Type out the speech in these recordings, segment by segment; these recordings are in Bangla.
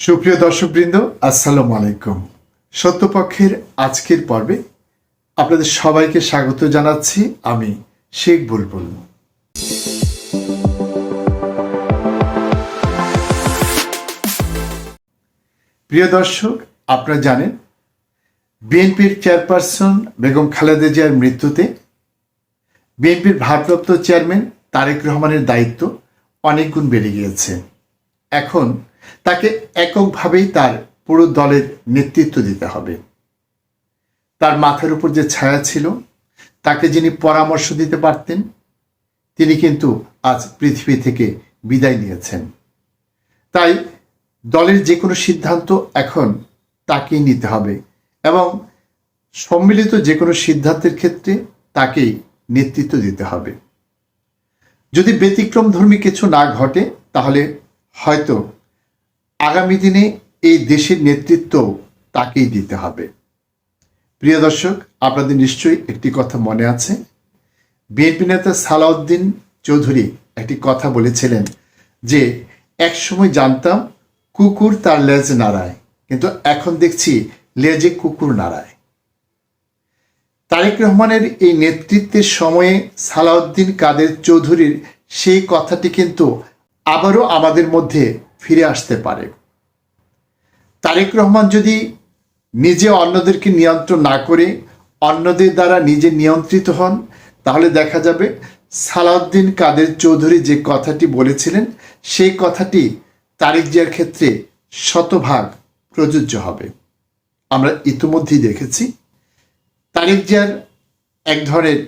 সুপ্রিয় দর্শকবৃন্দ, আসসালামু আলাইকুম। সত্যপক্ষের আজকের পর্বে আপনাদের সবাইকে স্বাগত জানাচ্ছি আমি শেখ বুলবুল। প্রিয় দর্শক, আপনারা জানেন, বিএনপির চেয়ারপারসন বেগম খালেদা জিয়ার মৃত্যুতে বিএনপির ভারপ্রাপ্ত চেয়ারম্যান তারেক রহমানের দায়িত্ব অনেক গুণ বেড়ে গিয়েছে। এখন তাকে এককভাবেই তার পুরো দলের নেতৃত্ব দিতে হবে। তার মাথার উপর যে ছায়া ছিল, তাকে যিনি পরামর্শ দিতে পারতেন, তিনি কিন্তু আজ পৃথিবী থেকে বিদায় নিয়েছেন। তাই দলের যে কোনো সিদ্ধান্ত এখন তাকেই নিতে হবে এবং সম্মিলিত যে কোনো সিদ্ধান্তের ক্ষেত্রে তাকেই নেতৃত্ব দিতে হবে। যদি ব্যতিক্রম ধর্মী কিছু না ঘটে, তাহলে হয়তো আগামী দিনে এই দেশের নেতৃত্ব তাকেই দিতে হবে। প্রিয় দর্শক, আপনাদের নিশ্চয়ই একটি কথা মনে আছে। বিএনপি নেতা সালাউদ্দিন চৌধুরী একটি কথা বলেছিলেন যে একসময় জানতাম কুকুর তার লেজ নাড়ায়, কিন্তু এখন দেখছি লেজে কুকুর নাড়ায়। তারেক রহমানের এই নেতৃত্বের সময়ে সালাউদ্দিন কাদের চৌধুরীর সেই কথাটি কিন্তু আবারও আমাদের মধ্যে ফিরে আসতে পারে। তারেক রহমান যদি নিজে অন্যদেরকে নিয়ন্ত্রণ না করে অন্যদের দ্বারা নিজে নিয়ন্ত্রিত হন, তাহলে দেখা যাবে সালাউদ্দিন কাদের চৌধুরী যে কথাটি বলেছিলেন, সেই কথাটি তারেক জিয়ার ক্ষেত্রে শতভাগ প্রযোজ্য হবে। আমরা ইতিমধ্যেই দেখেছি, তারেক জিয়ার এক ধরনের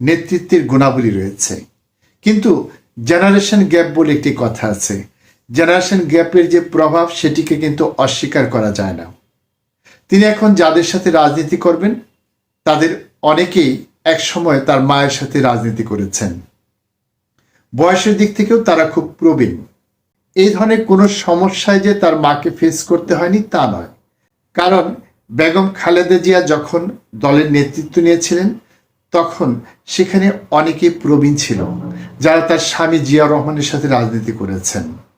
নেতৃত্বের গুণাবলী রয়েছে। কিন্তু জেনারেশন গ্যাপ বলে একটি কথা আছে জেনারেশন গ্যাপের যে প্রভাব সেটিকে কিন্তু অস্বীকার করা যায় না। তিনি এখন যাদের সাথে রাজনীতি করবেন, তাদের অনেকেই এক সময় তার মায়ের সাথে রাজনীতি করেছেন। বয়সের দিক থেকেও তারা খুব প্রবীণ। এই ধরনের কোনো সমস্যায় যে তার মাকে ফেস করতে হয়নি তা নয়। কারণ বেগম খালেদা জিয়া যখন দলের নেতৃত্ব নিয়েছিলেন, তখন সেখানে অনেকেই প্রবীণ ছিল, যারা তার স্বামী জিয়া রহমানের সাথে রাজনীতি করেছেন।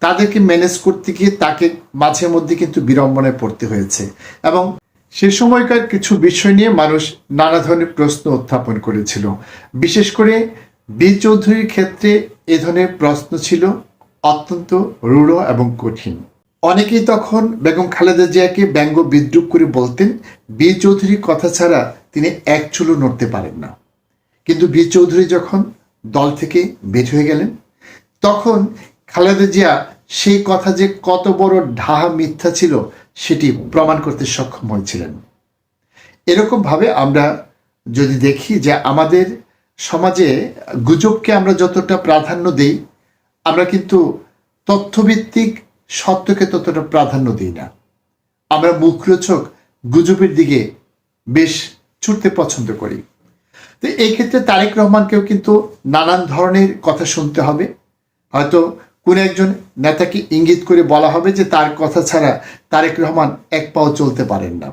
তাদেরকে ম্যানেজ করতে গিয়ে তাকে মাঝে মধ্যে কিন্তু বিড়ম্বনায় পড়তে হয়েছে। এবং সে সময়কার কিছু বিষয় নিয়ে মানুষ নানা ধরনের প্রশ্ন উত্থাপন করেছিল। বিশেষ করে বি চৌধুরীর ক্ষেত্রে এ ধরনের প্রশ্ন ছিল অত্যন্ত রূঢ় এবং কঠিন। অনেকেই তখন বেগম খালেদা জিয়াকে ব্যঙ্গ বিদ্রুপ করে বলতেন বি চৌধুরীর কথা ছাড়া তিনি এক চুলো নড়তে পারেন না। কিন্তু বি চৌধুরী যখন দল থেকে বের হয়ে গেলেন, তখন খালেদা জিয়া সেই কথা যে কত বড় ঢাহা মিথ্যা ছিল, সেটি প্রমাণ করতে সক্ষম হয়েছিলেন। এরকমভাবে আমরা যদি দেখি যে আমাদের সমাজে গুজবকে আমরা যতটা প্রাধান্য দিই, আমরা কিন্তু তথ্যভিত্তিক সত্যকে ততটা প্রাধান্য দিই না। আমরা মুখরোচক গুজবের দিকে বেশ ছুটতে পছন্দ করি। তো এই ক্ষেত্রে তারেক রহমানকেও কিন্তু নানান ধরনের কথা শুনতে হবে। হয়তো কোন একজন নেতাকে ইঙ্গিত করে বলা হবে যে তার কথা ছাড়া তারেক রহমান এক পাও চলতে পারেন না।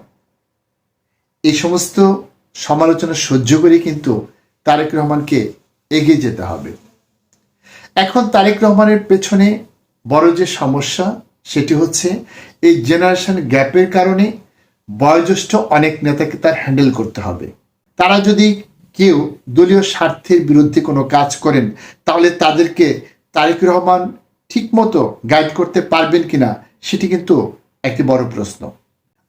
এই সমস্ত সমালোচনা সহ্য করে কিন্তু তারেক রহমানকে এগিয়ে যেতে হবে। এখন তারেক রহমানের পেছনে বড় যে সমস্যা, সেটি হচ্ছে এই জেনারেশন গ্যাপের কারণে বয়োজ্যেষ্ঠ অনেক নেতাকে তার হ্যান্ডেল করতে হবে। তারা যদি কেউ দলীয় স্বার্থের বিরুদ্ধে কোনো কাজ করেন, তাহলে তাদেরকে তারেক রহমান ঠিকমতো গাইড করতে পারবেন কিনা, সেটি কিন্তু একটি বড় প্রশ্ন।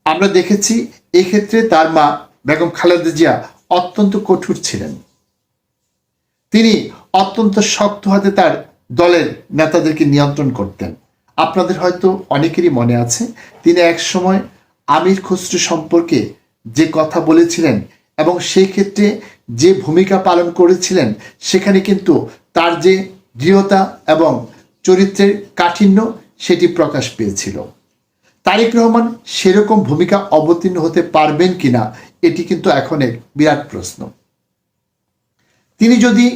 আমরা দেখেছি এক্ষেত্রে তার মা বেগম খালেদা জিয়া অত্যন্ত কঠোর ছিলেন। তিনি অত্যন্ত শক্ত হাতে তার দলের নেতাদেরকে নিয়ন্ত্রণ করতেন। আপনাদের হয়তো অনেকেরই মনে আছে, তিনি এক সময় আমির খসরু সম্পর্কে যে কথা বলেছিলেন এবং সেই ক্ষেত্রে যে ভূমিকা পালন করেছিলেন, সেখানে কিন্তু তার যে দৃঢ়তা এবং চরিত্রের কাঠিন্য সেটি প্রকাশ পেয়েছিল। তারেক রহমান সেরকম ভূমিকা অবতীর্ণ হতে পারবেন কিনা, এটি কিন্তু এখন এক বিরাট প্রশ্ন। তিনি যদি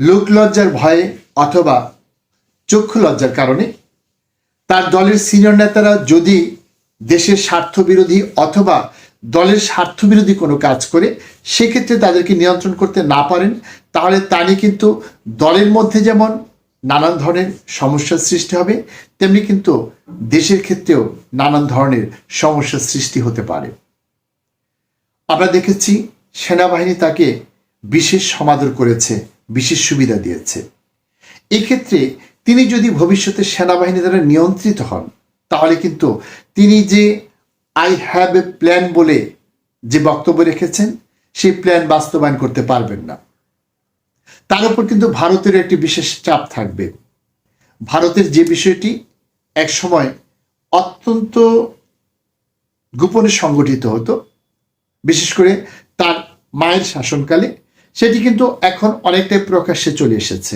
লোক লজ্জার ভয়ে অথবা চক্ষু লজ্জার কারণে তার দলের সিনিয়র নেতারা যদি দেশের স্বার্থ বিরোধী অথবা দলের স্বার্থ বিরোধী কোনো কাজ করে, সেক্ষেত্রে তাদেরকে নিয়ন্ত্রণ করতে না পারেন, তাহলে তানি কিন্তু দলের মধ্যে যেমন নানান ধরনের সমস্যার সৃষ্টি হবে, তেমনি কিন্তু দেশের ক্ষেত্রেও নানান ধরনের সমস্যার সৃষ্টি হতে পারে। আমরা দেখেছি সেনাবাহিনী তাকে বিশেষ সমাদর করেছে, বিশেষ সুবিধা দিয়েছে। এক্ষেত্রে তিনি যদি ভবিষ্যতে সেনাবাহিনী দ্বারা নিয়ন্ত্রিত হন, তাহলে কিন্তু তিনি যে আই হ্যাভ এ প্ল্যান বলে যে বক্তব্য রেখেছেন, সেই প্ল্যান বাস্তবায়ন করতে পারবেন না। তার উপর কিন্তু ভারতের একটি বিশেষ চাপ থাকবে। ভারতের যে বিষয়টি একসময় অত্যন্ত গোপনে সংগঠিত হতো, বিশেষ করে তার মায়ের শাসনকালে, সেটি কিন্তু এখন অনেকটাই প্রকাশ্যে চলে এসেছে।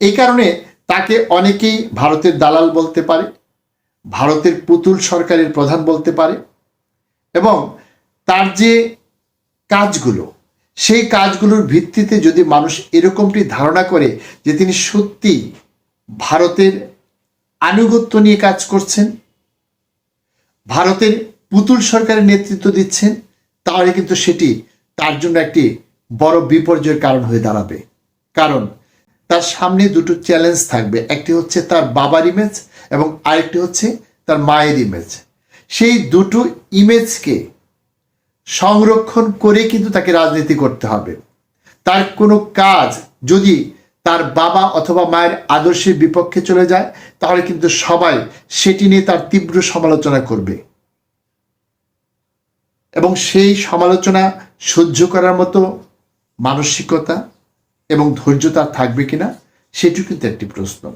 এই কারণে তাকে অনেকেই ভারতের দালাল বলতে পারে, ভারতের পুতুল সরকারের প্রধান বলতে পারে এবং তার যে কাজগুলো সেই কাজগুলোর ভিত্তিতে যদি মানুষ এরকমটি ধারণা করে যে তিনি সত্যি ভারতের আনুগত্য নিয়ে কাজ করছেন, ভারতের পুতুল সরকারের নেতৃত্ব দিচ্ছেন, তাহলে কিন্তু সেটি তার জন্য একটি বড় বিপর্যয়ের কারণ হয়ে দাঁড়াবে। কারণ তার সামনে দুটো চ্যালেঞ্জ থাকবে। একটি হচ্ছে তার বাবার ইমেজ এবং আরেকটি হচ্ছে তার মায়ের ইমেজ সেই দুটো ইমেজকে সংরক্ষণ করে কিন্তু তাকে রাজনীতি করতে হবে। তার কোনো কাজ যদি তার বাবা অথবা মায়ের আদর্শের বিপক্ষে চলে যায়, তাহলে কিন্তু সবাই সেটি নিয়ে তার তীব্র সমালোচনা করবে। এবং সেই সমালোচনা সহ্য করার মতো মানসিকতা এবং ধৈর্য তার থাকবে কিনা, সেটিও কিন্তু একটি প্রশ্ন।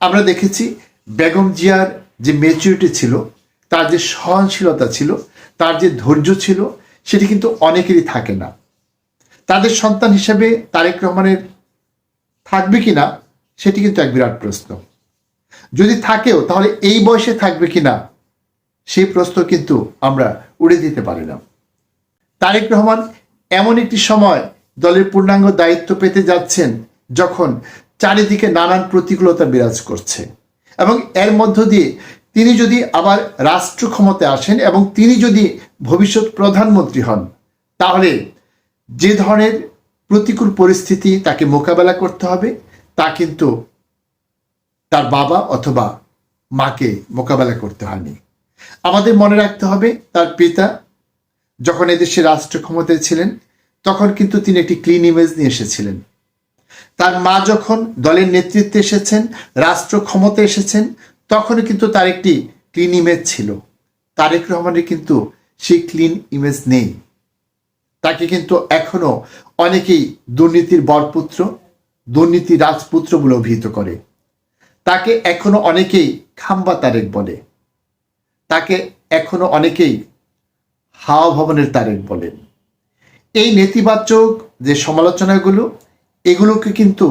আমরা দেখেছি বেগম জিয়ার যে মেচুরিটি ছিল, তার যে সহনশীলতা ছিল তার যে ধৈর্য ছিল, সেটি কিন্তু অনেকেরই থাকে না। তাদের সন্তান হিসেবে তারেক রহমানের থাকবে কিনা, সেটি কিন্তু এক বিরাট প্রশ্ন। যদি থাকেও, তাহলে এই বয়সে থাকবে কিনা, সেই প্রশ্ন কিন্তু আমরা উড়ে দিতে পারি না। তারেক রহমান এমন একটি সময় দলের পূর্ণাঙ্গ দায়িত্ব পেতে যাচ্ছেন, যখন চারিদিকে নানান প্রতিকূলতা বিরাজ করছে। এবং এর মধ্য দিয়ে তিনি যদি আবার রাষ্ট্র ক্ষমতায় আসেন এবং তিনি যদি ভবিষ্যৎ প্রধানমন্ত্রী হন, তাহলে যে ধরনের প্রতিকূল পরিস্থিতি তাকে মোকাবেলা করতে হবে, তা কিন্তু তার বাবা অথবা মাকে মোকাবেলা করতে হয়নি। আমাদের মনে রাখতে হবে, তার পিতা যখন এদেশে রাষ্ট্র ক্ষমতায় ছিলেন, তখন কিন্তু তিনি একটি ক্লিন ইমেজ নিয়ে এসেছিলেন। তার মা যখন দলের নেতৃত্বে এসেছেন রাষ্ট্র ক্ষমতা এসেছেন তখনও কিন্তু তার একটি ক্লিন ইমেজ ছিল। তারেক রহমানের কিন্তু সেই ক্লিন ইমেজ নেই। তাকে কিন্তু এখনও অনেকেই দুর্নীতির বরপুত্র, দুর্নীতি রাজপুত্র বলে অভিহিত করে। তাকে এখনও অনেকেই খাম্বা তারেক বলে। তাকে এখনও অনেকেই হাওয়া ভবনের তারেক বলেন এই নেতিবাচক যে সমালোচনাগুলো, এগুলোকে কিন্তু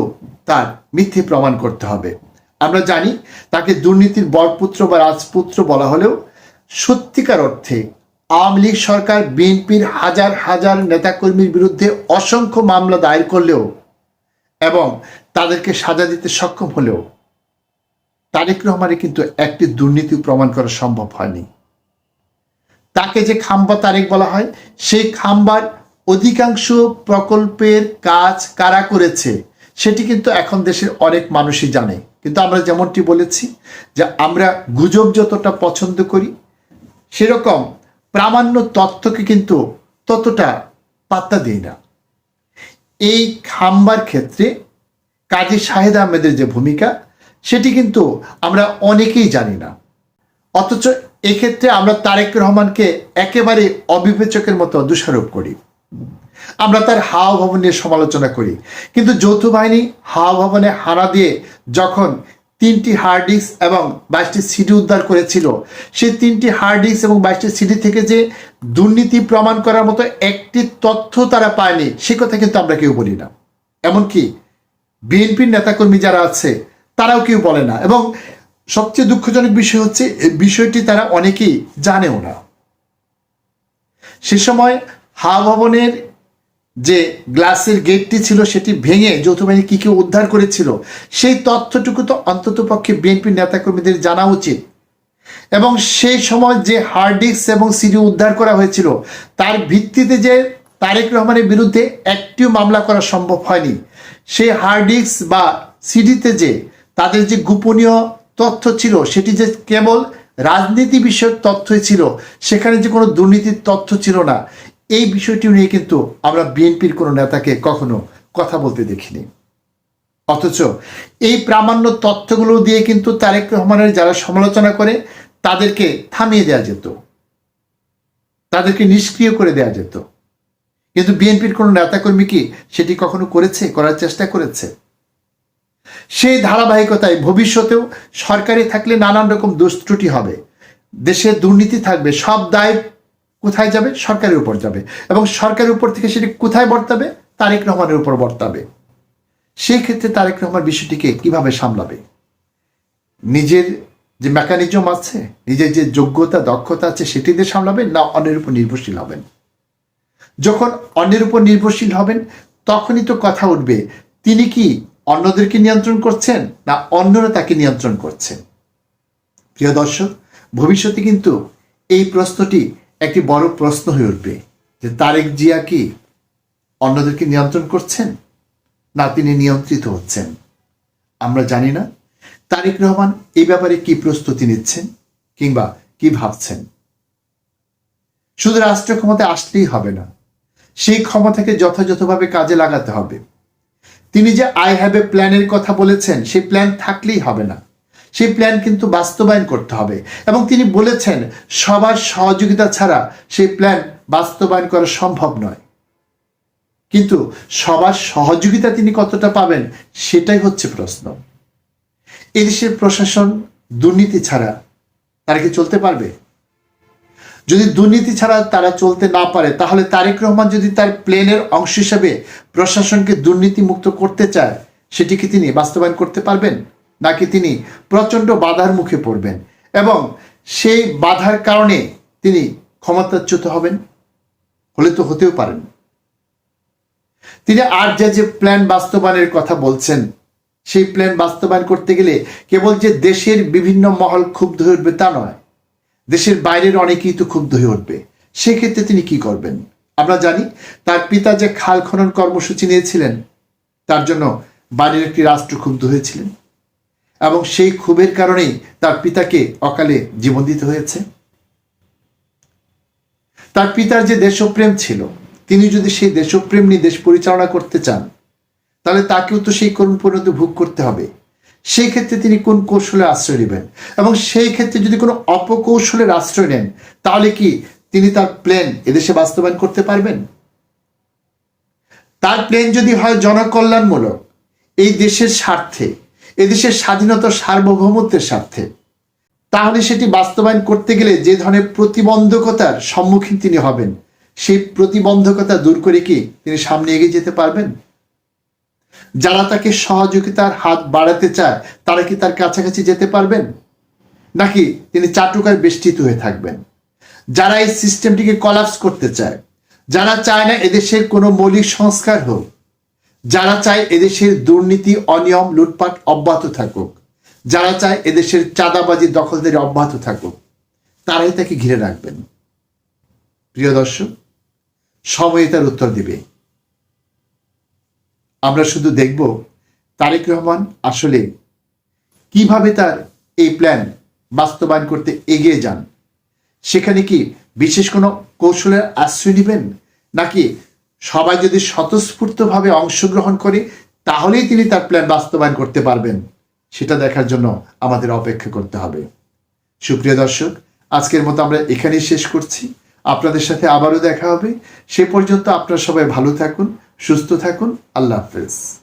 তার মিথ্যে প্রমাণ করতে হবে। আমরা জানি তাকে দুর্নীতির বরপুত্র বা রাজপুত্র বলা হলেও সত্যিকার অর্থে আওয়ামী লীগ সরকার, বিএনপির হাজার হাজার নেতাকর্মীর বিরুদ্ধে অসংখ্য মামলা দায়ের করলেও এবং তাদেরকে সাজা দিতে সক্ষম হলেও তারেক রহমানের কিন্তু একটি দুর্নীতি প্রমাণ করা সম্ভব হয়নি। তাকে যে খাম্বা তারেক বলা হয়, সেই খাম্বার অধিকাংশ প্রকল্পের কাজ কারা করেছে? সেটি কিন্তু এখন দেশের অনেক মানুষই জানে। কিন্তু আমরা যেমনটি বলেছি যে আমরা গুজব যতটা পছন্দ করি, সেরকম প্রামাণ্য তথ্যকে কিন্তু ততটা পাত্তা দিই না। এই খাম্বার ক্ষেত্রে কাজী শাহেদ আহমেদের যে ভূমিকা, সেটি কিন্তু আমরা অনেকেই জানি না। অথচ এক্ষেত্রে আমরা তারেক রহমানকে একেবারে অবিবেচকের মতো দোষারোপ করি। আমরা তার হাওয়া ভবন নিয়ে সমালোচনা করি। কিন্তু যৌথ বাহিনী হাওয়া ভবনে হানা দিয়ে যখন তিনটি হার্ড ডিস্ক এবং বাইশটি সিডি উদ্ধার করেছিল, সেই তিনটি হার্ড ডিস্ক এবং বাইশটি সিডি থেকে যে দুর্নীতি প্রমাণ করার মতো একটি তথ্য তারা পায়নি, সে কথা কিন্তু আমরা কেউ বলি না। এমনকি বিএনপির নেতাকর্মী যারা আছে, তারাও কেউ বলে না। এবং সবচেয়ে দুঃখজনক বিষয় হচ্ছে বিষয়টি তারা অনেকেই জানেও না। সে সময় হাওয়া ভবনের যে গ্লাসের গেটটি ছিল সেটি ভেঙে যৌথ বাহিনী কী কী উদ্ধার করেছিল, সেই তথ্যটুকু তো অন্তত পক্ষে বিএনপির নেতাকর্মীদের জানা উচিত। এবং সেই সময় যে হার্ড ডিস্ক এবং সিডি উদ্ধার করা হয়েছিল, তার ভিত্তিতে যে তারেক রহমানের বিরুদ্ধে একটিও মামলা করা সম্ভব হয়নি। সেই হার্ড ডিস্ক বা সিডিতে যে তাদের যে গোপনীয় তথ্য ছিল, সেটি যে কেবল রাজনীতি বিষয়ক তথ্যই ছিল, সেখানে যে কোনো দুর্নীতির তথ্য ছিল না। এই বিষয়টি নিয়ে কিন্তু আমরা বিএনপির কোনো নেতাকে কখনো কথা বলতে দেখিনি। অথচ এই প্রামাণ্য তথ্যগুলো দিয়ে কিন্তু তারেক রহমানের যারা সমালোচনা করে, তাদেরকে থামিয়ে দেওয়া যেত। তাদেরকে নিষ্ক্রিয় করে দেওয়া যেত। কিন্তু বিএনপির কোনো নেতাকর্মী কি সেটি কখনো করেছে, করার চেষ্টা করেছে? সেই ধারাবাহিকতায় ভবিষ্যতেও সরকারি থাকলে নানান রকম দুষ্ত্রুটি হবে। দেশে দুর্নীতি থাকবে, সব দায় কোথায় যাবে? সরকারের উপর যাবে। এবং সরকারের উপর থেকে সেটি কোথায় বর্তাবে? তারেক রহমানের উপর বর্তাবে। সেই ক্ষেত্রে তারেক রহমান বিষয়টিকে কীভাবে সামলাবে? নিজের যে মেকানিজম আছে, নিজের যে যোগ্যতা, দক্ষতা আছে, সেটি দিয়ে সামলাবেন না অন্যের উপর নির্ভরশীল হবেন? যখন অন্যের উপর নির্ভরশীল হবেন, তখনই তো কথা উঠবে, তিনি কি অন্যদেরকে নিয়ন্ত্রণ করছেন না অন্যরা তাকে নিয়ন্ত্রণ করছেন? প্রিয় দর্শক, ভবিষ্যতে কিন্তু এই প্রশ্নটি একটি বড় প্রশ্ন হয়ে উঠবে যে তারেক জিয়া কি অন্যদেরকে নিয়ন্ত্রণ করছেন না তিনি নিয়ন্ত্রিত হচ্ছেন? আমরা জানি না। তারেক রহমান এই ব্যাপারে কি প্রস্তুতি নিচ্ছেন কিংবা কি ভাবছেন? শুধু রাষ্ট্র ক্ষমতা আসলেই হবে না, সেই ক্ষমতাকে যথাযথভাবে কাজে লাগাতে হবে। তিনি যে আই হ্যাভ এ প্ল্যানের কথা বলেছেন, সেই প্ল্যান থাকলেই হবে না। সেই প্ল্যান কিন্তু বাস্তবায়ন করতে হবে। এবং তিনি বলেছেন, সবার সহযোগিতা ছাড়া সেই প্ল্যান বাস্তবায়ন করা সম্ভব নয়। কিন্তু সবার সহযোগিতা তিনি কতটা পাবেন, সেটাই হচ্ছে প্রশ্ন। এদেশের প্রশাসন দুর্নীতি ছাড়া তারা কি চলতে পারবে? যদি দুর্নীতি ছাড়া তারা চলতে না পারে, তাহলে তারেক রহমান যদি তার প্লেনের অংশ হিসাবে প্রশাসনকে দুর্নীতি মুক্ত করতে চায়, সেটি কি তিনি বাস্তবায়ন করতে পারবেন? নাকি তিনি প্রচণ্ড বাধার মুখে পড়বেন এবং সেই বাধার কারণে তিনি ক্ষমতাচ্যুত হবেন? হলে তো হতেও পারেন। তিনি আর যে যে প্ল্যান বাস্তবায়নের কথা বলছেন, সেই প্ল্যান বাস্তবায়ন করতে গেলে কেবল যে দেশের বিভিন্ন মহল ক্ষুব্ধ হয়ে উঠবে তা নয়, দেশের বাইরের অনেকেই তো ক্ষুব্ধ হয়ে উঠবে। সেক্ষেত্রে তিনি কি করবেন? আমরা জানি তার পিতা যে খাল খনন কর্মসূচি নিয়েছিলেন, তার জন্য বাইরের একটি রাষ্ট্র ক্ষুব্ধ হয়েছিলেন। এবং সেই ক্ষোভের কারণেই তার পিতাকে অকালে জীবন দিতে হয়েছে। তার পিতার যে দেশপ্রেম ছিল, তিনি যদি সেই দেশপ্রেম নিয়ে দেশ পরিচালনা করতে চান, তাহলে তাকেও তো সেই করুণ পরিণতি ভোগ করতে হবে। সেই ক্ষেত্রে তিনি কোন কৌশলে আশ্রয় নেবেন? এবং সেই ক্ষেত্রে যদি কোনো অপকৌশলের আশ্রয় নেন, তাহলে কি তিনি তার প্ল্যান এদেশে বাস্তবায়ন করতে পারবেন? তার প্ল্যান যদি হয় জনকল্যাণমূলক, এই দেশের স্বার্থে এদেশের স্বাধীনতা সার্বভৌমত্বের স্বার্থে। তাহলে সেটি বাস্তবায়ন করতে গেলে যে ধরনের প্রতিবন্ধকতার সম্মুখীন তিনি হবেন, সেই প্রতিবন্ধকতা দূর করে কি তিনি সামনে এগিয়ে যেতে পারবেন? যারা তাকে সহযোগিতার হাত বাড়াতে চায়, তারা কি তার কাছাকাছি যেতে পারবেন? নাকি তিনি চাটুকার বেষ্টিত হয়ে থাকবেন? যারা এই সিস্টেমটিকে কলাপস করতে চায়, যারা চায় না এদেশের কোনো মৌলিক সংস্কার হোক যারা চায় এদেশের দুর্নীতি, অনিয়ম, লুটপাট অব্যাহত থাকুক। যারা চায় এদেশের চাঁদাবাজি দখলদারি অব্যাহত থাকুক, তারাই তাকে ঘিরে রাখবেন। প্রিয় দর্শক, সময় তার উত্তর দিবে। আমরা শুধু দেখব তারেক রহমান আসলে কীভাবে তার এই প্ল্যান বাস্তবায়ন করতে এগিয়ে যান। সেখানে কি বিশেষ কোনো কৌশলের আশ্রয় নেবেন? নাকি সবাই যদি স্বতঃস্ফূর্তভাবে অংশগ্রহণ করে, তাহলেই তিনি তার প্ল্যান বাস্তবায়ন করতে পারবেন। সেটা দেখার জন্য আমাদের অপেক্ষা করতে হবে। সুপ্রিয় দর্শক, আজকের মতো আমরা এখানেই শেষ করছি। আপনাদের সাথে আবারও দেখা হবে। সে পর্যন্ত আপনারা সবাই ভালো থাকুন, সুস্থ থাকুন। আল্লাহ হাফেজ।